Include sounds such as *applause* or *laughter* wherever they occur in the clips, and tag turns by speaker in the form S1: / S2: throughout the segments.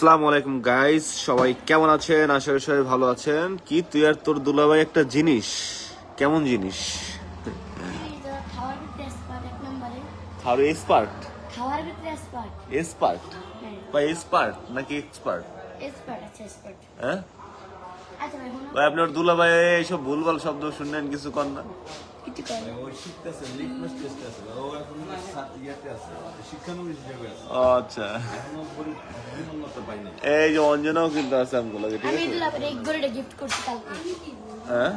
S1: আসসালামু আলাইকুম গাইস সবাই কেমন আছেন? আশা করি সবাই ভালো আছেন। কি তুই আর তোর দুলাভাই একটা জিনিস? কেমন জিনিস?
S2: খাওয়ার
S1: এক্সপার্ট
S2: খাওয়ার ভিতরে স্পার্ট
S1: এক্সপার্ট
S2: হ্যাঁ
S1: বা এক্সপার্ট নাকি এক্সপার্ট
S2: স্পার্ট আছে স্পার্ট
S1: হ্যাঁ?
S2: আচ্ছা ভাই
S1: আপনার দুলাভাই এইসব ভুলভাল শব্দ শুনলেন, কিছু কর না?
S2: কিছু করে
S3: ও শিখতেছে লিটমাস টেস্ট আছে ও এখন ইয়াতে আছে হিসেবে আছে
S1: আচ্ছা
S3: এখনও পাইনি
S1: এই যে অঞ্জনাও কিন্তু আছে আমগুলো ঠিক
S2: আমি
S1: আছে
S2: দিলাম এই গড়িটা গিফট করছি কালকে
S1: হ্যাঁ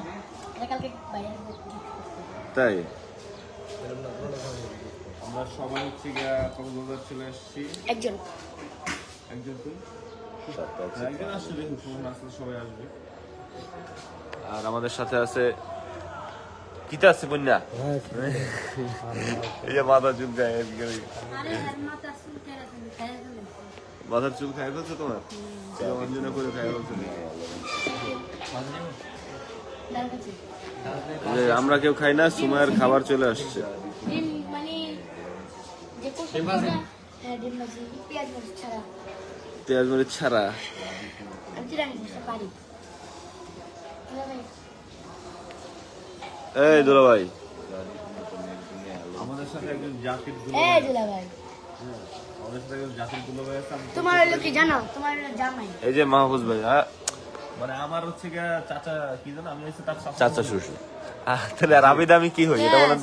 S2: এটা কালকে বাইরে
S1: তাই
S3: আমরা সবাই হচ্ছে গিয়া কক্সবাজার চলে এসেছি
S2: একজন
S3: একজন তুই একজন আসলে সবাই আসবে
S1: আর আমাদের সাথে আছে কিতা আছে বন্যা এই যে মাথা চুল ওদিকে। মাথার চুল খাই ফেলছে তোমার অঞ্জনা করে খাই ফেলছে আমরা কেউ খাই না সময়ের খাবার চলে আসছে
S2: পেঁয়াজ
S1: মরিচ ছাড়া এই দুলা ভাই
S3: আমাদের সাথে একজন জাতির
S2: এই দুলা ভাই
S3: আমাদের সাথে একজন জাতির দুলাভাই আছে আমি-
S2: তোমার হলো কি জানো? তোমার জামাই।
S1: এই যে মাহফুজ ভাই হ্যাঁ।
S3: মানে আমার হচ্ছে গিয়া চাচা কি জানো? আমি হচ্ছে তার চাচা
S1: চাচা শ্বশুর। তাহলে আর আমি দামি কি হই? এটা বলেন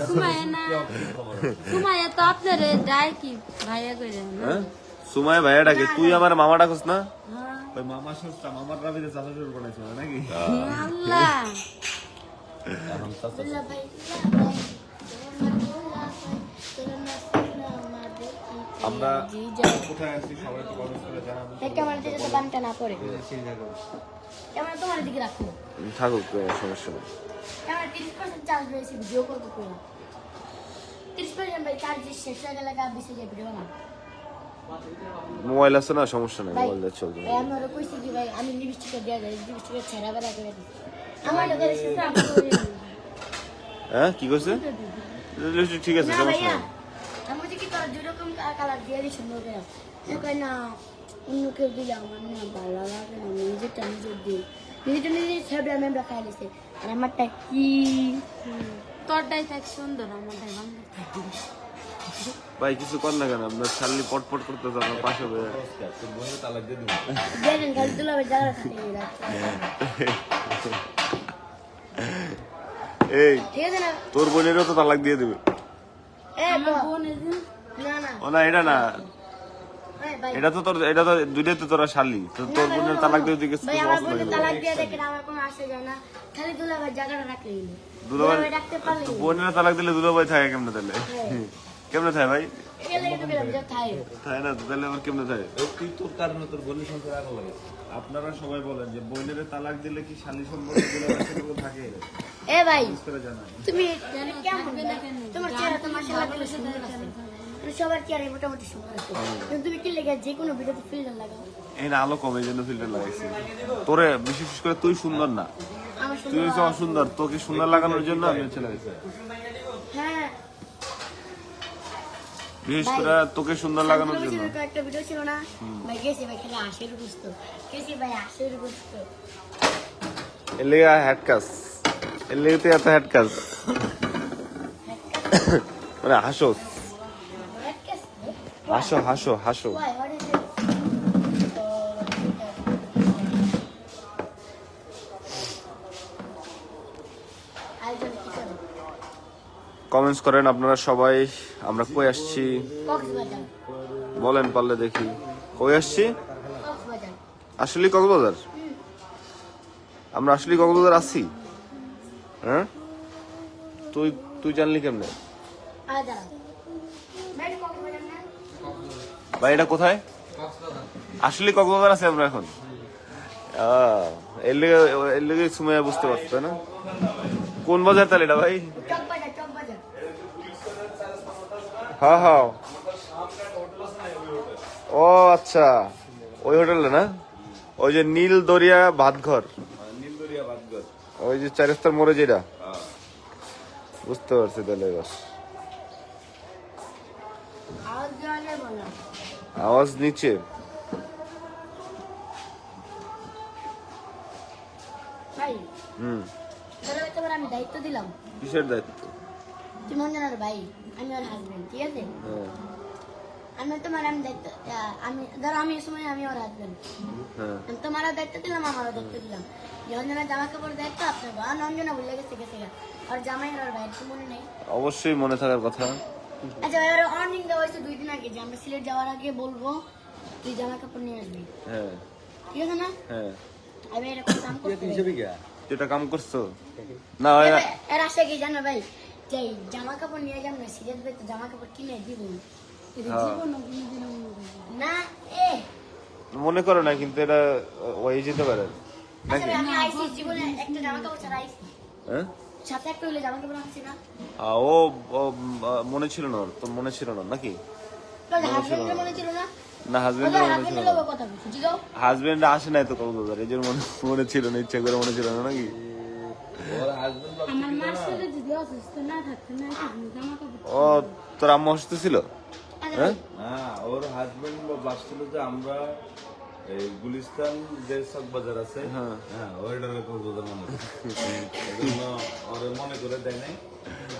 S4: সুমাইয়া তো আপনার ডাই কি? ভাইয়া করে
S1: হ্যাঁ? সুমায় ভাইয়া ডাকে। তুই আমার মামা ডাকস না?
S3: ওই মামা শ্বশুর মামার রাবিতে চাচা শ্বশুর বানাইছিল নাকি?
S4: আল্লাহ।
S3: এখন চাচা আমরা কোথায় আছি সবাই কমেন্ট করে জানাব
S2: বানটা না পড়ে। ক্যামেরা তোমার দিকে রাখো।
S1: থাকুক সমস্যা নেই।
S2: ক্যামেরা তিরিশ পার্সেন্ট চার্জ রয়েছে ভিডিও করব করে তিরিশ পার্সেন্ট ভাই চার্জ শেষ হয়ে গেলে গা বেশি যায় ভিডিও বানাবো
S1: মোবাইল আছে না সমস্যা নেই মোবাইল দিয়ে চলবে।
S2: আমি ওরা কইছি কি ভাই আমি লিপস্টিকটা দেওয়া যায় লিপস্টিকের ছেঁড়া বেড়া করে দিই দিই।
S1: হ্যাঁ কি করছে ঠিক আছে সমস্যা
S2: আমি কি তোর যেরকম কালার দিয়ে দিই সুন্দর করে সে কয় না অন্য কেউ দিলে আমার না ভালো লাগে না নিজেরটা নিজের দিই নিজেরটা নিজের ছেবড়া মেমরা খাই দিছে। আর আমারটা কি?
S4: তোরটাই থাক সুন্দর আমারটাই বাংলা থাকি
S1: ভাই কিছু কর না কেন? আপনার শালি পটপট করতে আপনার পাশে
S2: দেখেন তুলা জায়গা
S1: এই
S2: ঠিক আছে না?
S1: তোর বোনেরও তো তালাক দিয়ে দেবে।
S2: এ
S4: আমার
S2: বাবা,
S4: বোন এদিন
S2: না না।
S1: ও না এটা না। এটা তো তোর এটা তো দুইটাই তো তোরা শালি। তো তোর বোনের তালাক দিয়ে দিকে
S2: ভাই আমার বোনের তালাক দিয়ে দেখেন আমার কোনো আসে যায় না। খালি দুলা ভাই জায়গাটা রাখলে
S1: দুলাভাই
S2: রাখতে।
S1: বোনের তালাক দিলে দুলাভাই থাকে কেমনে তাহলে? কেমনে থাকে ভাই? থাকে না তাহলে আবার কেমনে থাকে?
S3: তুই তোর কারণে তোর বোনের সংসার আগে লাগে। আপনারা সবাই বলেন যে বোনের তালাক দিলে কি শালি সম্পর্কগুলো সেগুলো থাকে?
S2: এ ভাই তুমি তোমার চেহারা তো মাশাআল্লাহ খুব সুন্দর আছে। সবার চেহারা মোটামুটি সুন্দর আছে। তুমি কি লেগে যে কোনো ভিডিওতে ফিল্টার লাগাও?
S1: এই আলো কমে জন্য ফিল্টার লাগাইছি। তোরে বিশেষ করে তুই সুন্দর না। তুই হচ্ছে অসুন্দর তোকে সুন্দর লাগানোর জন্য আমি হচ্ছে লাগাইছি। বিশেষ করে তোকে সুন্দর লাগানোর জন্য।
S2: একটা ভিডিও ছিল না? ভাই গেছি ভাই খেলে আশের বুঝতো গেছি ভাই আশের বুঝতো
S1: এর হ্যাডকাস তুই এত হ্যাডকাস মানে *coughs* হাসো। হাসো হাসো হাসো। কমেন্টস করেন আপনারা সবাই। আমরা কই আসছি? বলেন পারলে দেখি। কই আসছি? আসলে কক্সবাজার? আমরা আসলে কক্সবাজার আছি। হ্যাঁ? তুই তুই জানলি কেমনে?
S2: ভাই, এটা
S1: কোথায়? আসলে কক্সবাজার আছে আমরা এখন। এর লেগে এর লেগে সময় বুঝতে পারছ না? কোন বাজার তাহলে এটা ভাই? হ্যাঁ হ্যাঁ। ও আচ্ছা। ওই হোটেলে না? ওই যে নীল দরিয়া ভাতঘর। ওই যে চারিস্তার মোড়ে যেটা? বুঝতে পারছি তাহলে এবার।
S2: আওয়াজ
S1: নিচে। হুম।
S2: দায়িত্ব দিলাম।
S1: কিসের দায়িত্ব?
S2: তুমি অঞ্জনার ভাই আমি ওর হাজবেন্ড ঠিক আছে?
S1: হ্যাঁ।
S2: আমি তোমার আমি দায়িত্ব আমি ধরো আমি এই সময় আমি ওর হাজবেন্ড
S1: হ্যাঁ।
S2: তোমারও দায়িত্ব দিলাম আমারও দায়িত্ব দিলাম। যে অঞ্জনার জামা কাপড় দায়িত্ব আপনার বা অঞ্জনা ভুলে গেছে গেছে আর জামাই আর ভাইয়ের মনে নেই।
S1: অবশ্যই মনে থাকার কথা।
S2: আচ্ছা ভাই ওর অর্নিং দেওয়া হয়েছে দুই দিন আগে যে আমরা সিলেট যাওয়ার আগে বলব তুই জামা কাপড় নিয়ে আসবি।
S1: হ্যাঁ।
S2: ঠিক আছে না?
S1: হ্যাঁ।
S2: আমি এরকম কাম করতে পারি।
S1: তুই এটা কাম করছ? না ওই-
S2: এবার এর আশা কি জানো ভাই? যে এই জামা কাপড় নিয়ে যাব না সিলেট তো জামা কাপড় কিনে দিব।
S1: হ্যাঁ।
S2: না এ।
S1: মনে করো না কিন্তু এটা ওই যেতে পারে।
S2: আচ্ছা ভাই, আমি আইসি জীবনে একটা জামা কাপড় ছাড়া আইসি।
S1: হ্যাঁ?
S2: সাথে একটা হইলে জামা কাপড় আনছি না।
S1: ও মনে ছিল না ওর, তোর মনে ছিল না নাকি?
S2: মনে ছিল না
S1: না। হাজবেন্ড মনে আসে নাই তো কক্সবাজার এই জন্য মনে মনে ছিল না ইচ্ছা করে মনে ছিল না নাকি?
S3: ওর হাজবেন্ড
S4: আমার মার সাথে যদি অসুস্থ না থাকতো না জামা কাপড়
S1: ও তোর আম্মু অসুস্থ ছিল?
S2: আচ্ছা
S1: হ্যাঁ?
S3: ওর হাজবেন্ড ভাবছিল যে আমরা এই গুলিস্তান যে চক বাজার আছে
S1: হ্যাঁ।
S3: হ্যাঁ ওইটার কক্সবাজার মনে করে এজন্য ওরে মনে করে দেয় নাই।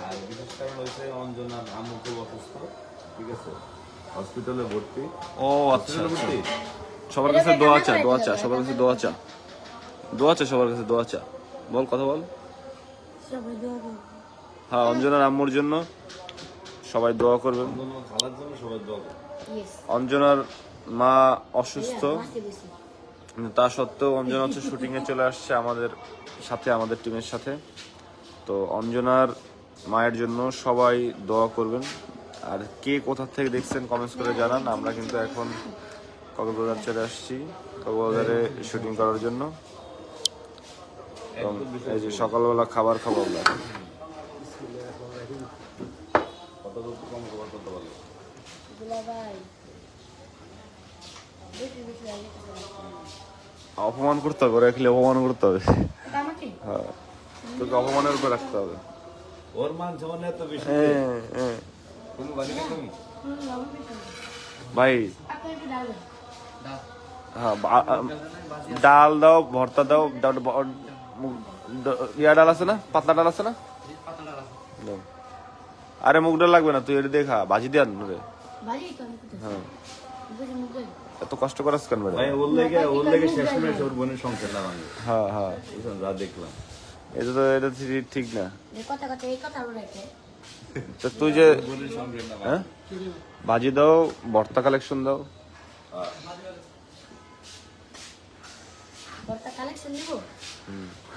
S3: আর বিশেষ কারণ হচ্ছে অঞ্জনার আম্মু খুব অসুস্থ ঠিক আছে? হসপিটালে ভর্তি।
S1: ও আচ্ছা আচ্ছা।
S3: ভর্তি?
S1: সবার কাছে দোয়া চা দোয়া চা সবার কাছে দোয়া চা। দোয়া চা সবার কাছে দোয়া চা। বল কথা বল। হ্যাঁ অঞ্জনার আম্মুর জন্য সবাই দোয়া করবেন। অঞ্জনার মা অসুস্থ। কিন্তু তা সত্ত্বেও অঞ্জনা হচ্ছে শুটিং এ চলে আসছে আমাদের সাথে আমাদের টিমের সাথে। তো অঞ্জনার মায়ের জন্য সবাই দোয়া করবেন। আর কে কোথা থেকে দেখছেন কমেন্টস করে জানান। আমরা কিন্তু এখন কক্সবাজার চলে আসছি কক্সবাজারে শুটিং করার জন্য। এবং এই যে সকালবেলা খাবার খাব আমরা। অপমান করতে হবে ওরা খেলে অপমান করতে হবে। হ্যাঁ। তোকে অপমানের উপর রাখতে হবে।
S3: ওর মান এত বেশি
S1: হ্যাঁ, হ্যাঁ।
S3: তুমি বাড়ি তুমি?
S1: ভাই। হ্যাঁ ডাল দাও ভর্তা দাও ইয়া ডাল আছে না? পাতলা ডাল আছে না? আরে মুগ ডাল লাগবে না তুই এটা দেখা ভাজি দিয়ে আন রে। হ্যাঁ। এত কষ্ট করাস কেন
S3: ভাই ওর লেগে ওর লেগে শেষ করে ওর বোনের সংসার লাগানো
S1: হ্যাঁ হ্যাঁ।
S3: যা দেখলাম।
S1: এটা তো এটা ঠিক- না।
S2: কথা কথা এই কথা বলে
S1: তো তুই যে হ্যাঁ? ভাজি দাও ভর্তা কালেকশন দাও।
S2: ভর্তা কালেকশন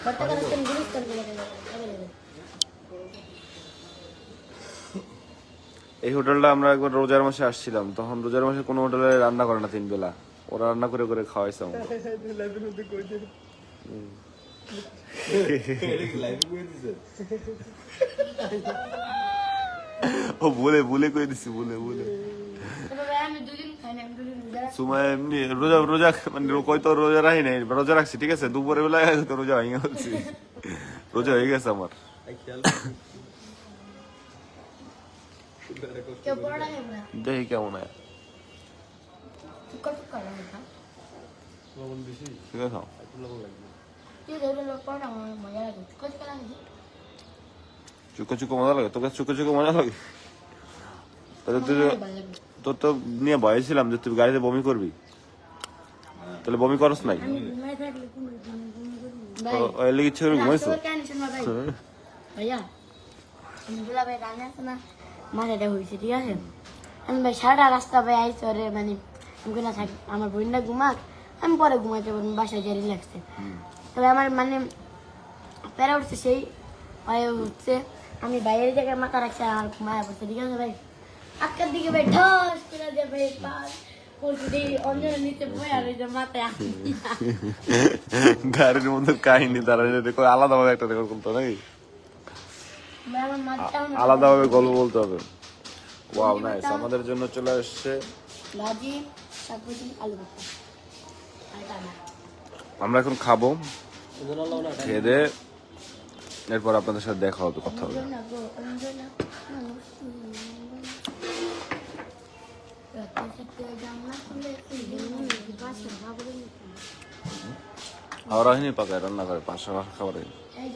S2: ভর্তা কালেকশন গুলিস্তান করে দেবো
S1: এই হোটেলটা আমরা একবার রোজার মাসে আসছিলাম তখন রোজার মাসে কোনো হোটেলে রান্না করে না তিন বেলা। ওরা রান্না করে করে খাওয়াইছে ও বলে বলে কই দিছি বলে বলে।
S2: আমি দুদিন খাই না আমি দুদিন রোজা রাখি।
S1: সময় এমনি রোজা রোজা মানে কই তো রোজা রাখি নাই রোজা রাখছি ঠিক আছে? দুপুরের বেলায় তো রোজা হয়ে গেছে রোজা হয়ে গেছে আমার। দেখি কেমন হয়। ঠিক আছে। চুকো চুকো মজা লাগে? তোকে চুকো চুকো মজা লাগে। তোর তো নিয়ে ভয়েছিলাম যে তুই গাড়িতে বমি করবি। তাহলে বমি করস নাই।
S2: আমি ঘুমাই থাকলে কোনো দিন ঘুম করি না। ভাই
S1: ও এর লিগে ইচ্ছে করে ঘুমাইছো?
S2: রাস্তার কাহিনী শোনো ভাই? ভাইয়া ভাই রান্না আছে না? মাথাটা হয়েছে ঠিক আছে? আমি ভাই সারা রাস্তা ভাই আইসি ওরে মানে আমি না থাকি আমার বোনটা ঘুমাক আমি পরে ঘুমাইতে পারব বাসায় যে রিল্যাক্সে তবে আমার মানে প্যারা উঠছে সেই হয়ে উঠছে আমি বাইরের জায়গায় মাথা রাখছি আর আমার ঘুমায় পড়ছে ঠিক আছে ভাই? আটকার দিকে ভাই ঠাস করে দিয়ে ভাই পাস পড়ছে দিয়ে অঞ্জনের নিচে বই আর ওই যে মাথায় আসি *laughs*
S1: গাড়ির মধ্যে কাহিনী দাঁড়ানো দেখো আলাদাভাবে একটা রেকর্ড করতে নাকি? আলাদাভাবে গল্প বলতে হবে। ওয়াও নাইস আমাদের জন্য চলে আসছে আমরা এখন খাব খেয়ে দে এরপর আপনাদের সাথে দেখা হবে কথা হবে। আর রাহিনী পাকায় রান্না করে পাঁচশো খাবারে
S2: এই